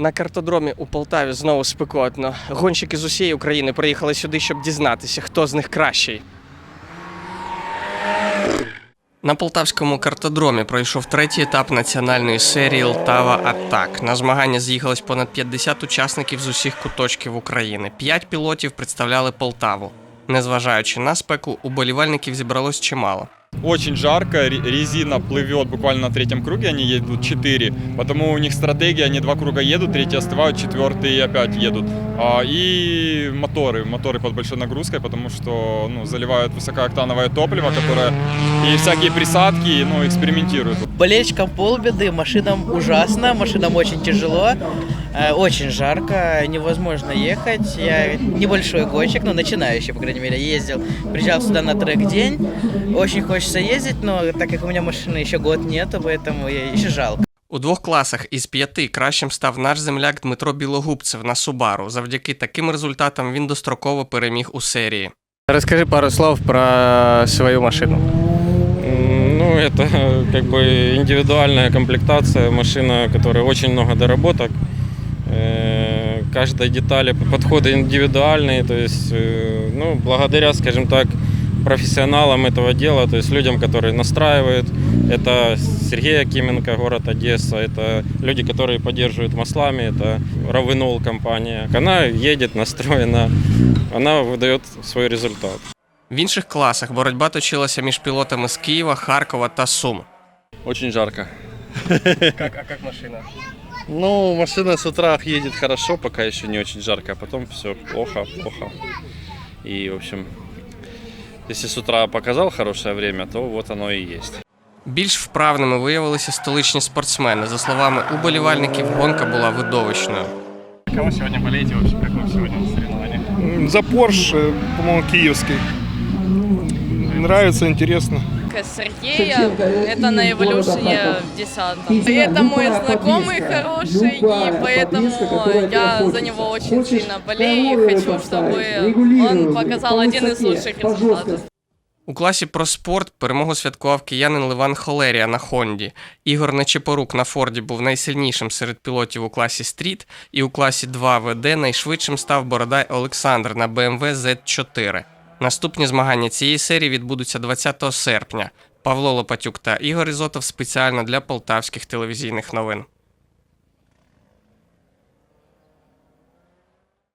На картодромі у Полтаві знову спекотно. Гонщики з усієї України приїхали сюди, щоб дізнатися, хто з них кращий. На полтавському картодромі пройшов третій етап національної серії Лтава Атак. На змагання з'їхалось понад 50 учасників з усіх куточків України. П'ять пілотів представляли Полтаву. Незважаючи на спеку, уболівальників зібралось чимало. Очень жарко, ре- резина плывет буквально на третьем круге, они едут 4, потому у них стратегия, они два круга едут, третий остывают, четвертый опять едут. А, и моторы, моторы под большой нагрузкой, потому что ну, заливают высокооктановое топливо, которое и всякие присадки, ну, экспериментируют. Болельщикам полбеды, машинам ужасно, машинам очень тяжело, э, очень жарко, невозможно ехать. Я небольшой гонщик, ну начинающий, по крайней мере, ездил, приезжал сюда на трек день, очень хочется ездить, но так как у меня машины еще год нету, поэтому я еще жалко. У двох класах із п'яти кращим став наш земляк Дмитро Білогубцев на Субару. Завдяки таким результатам він достроково переміг у серії. Розкажи пару слов про свою машину. М, Ну, это как бы индивидуальная комплектация, машина, которая очень много доработок. Э, Каждой детали подходы индивидуальные, то есть, э, ну, благодаря, скажем так, профессионалам этого дела, то есть людям, которые настраивают. Это Сергей Акименко, город Одесса, это люди, которые поддерживают маслами, это Равенол компания. Она едет, настроена, она выдает свой результат. В інших класах боротьба точилася між пілотами з Києва, Харкова та Сум. Очень жарко. Як, а як машина? Ну, машина с утра едет хорошо, пока еще не очень жарко, а потом все плохо, плохо. И, в общем, если з утра показав хороше время, то вот оно і є. Більш вправними виявилися столичні спортсмени. За словами уболівальників, гонка була видовищною. Кого сьогодні болеете вообще? сьогодні на соревнованиях? За Порш, по-моему, киевский. Нравится, интересно. Сергея, это на эволюшене 10 Это мой знакомый хороший, и поэтому я за него очень сильно болею и хочу, чтобы он показал один из лучших результатов. У класі про спорт перемогу святкував киянин Ливан Холерія на Хонді. Ігор Нечепорук на Форді був найсильнішим серед пілотів у класі Стріт, і у класі 2 ВД найшвидшим став Бородай Олександр на BMW Z4. Наступні змагання цієї серії відбудуться 20 серпня. Павло Лопатюк та Ігор Ізотов спеціально для полтавських телевізійних новин.